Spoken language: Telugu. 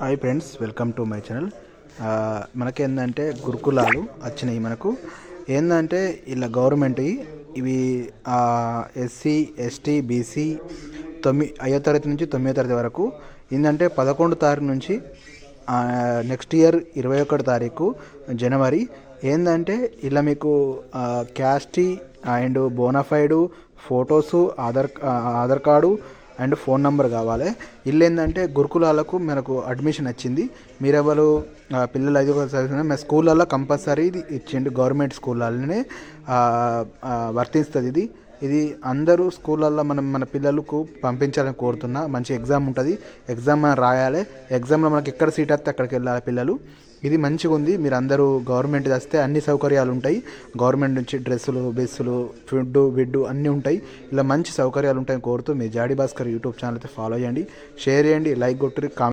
Hi friends welcome to my channel మనకేందంటే గురుకులాలు వచ్చినాయి మనకు. ఏంటంటే ఇలా గవర్నమెంట్ ఇవి ఎస్సీ ఎస్టీ బీసీ తొమ్మిది ఐదో తరగతి నుంచి తొమ్మిదో తరగతి వరకు. ఏంటంటే పదకొండు తారీఖు నుంచి నెక్స్ట్ ఇయర్ ఇరవై ఒకటి తారీఖు జనవరి. ఏంటంటే ఇలా మీకు caste and bonafide photos Aadhaar Aadhaar card and phone number కావాలి. ఇల్లు ఏంటంటే గురుకులాలకు మనకు అడ్మిషన్ వచ్చింది. మీరెవరు పిల్లలు ఐదు చదివిన మా స్కూళ్ళల్లో కంపల్సరీ ఇది ఇచ్చిండు. గవర్నమెంట్ స్కూళ్ళలోనే వర్తిస్తుంది ఇది. ఇది అందరూ స్కూళ్ళల్లో మనం మన పిల్లలకు పంపించాలని కోరుతున్నా. మంచి ఎగ్జామ్ ఉంటుంది. ఎగ్జామ్ మనం రాయాలి. ఎగ్జామ్లో మనకి ఎక్కడ సీట్ వస్తే అక్కడికి వెళ్ళాలి పిల్లలు. ఇది మంచిగా ఉంది. మీరు అందరూ గవర్నమెంట్ వస్తే అన్ని సౌకర్యాలు ఉంటాయి. గవర్నమెంట్ నుంచి డ్రెస్సులు బెస్సులు ఫుడ్ బిడ్డు అన్నీ ఉంటాయి. ఇలా మంచి సౌకర్యాలు ఉంటాయని కోరుతూ మీ జాడీ భాస్కర్ యూట్యూబ్ ఛానల్ అయితే ఫాలో చేయండి షేర్ చేయండి. లైక్ కొట్టి కామెంట్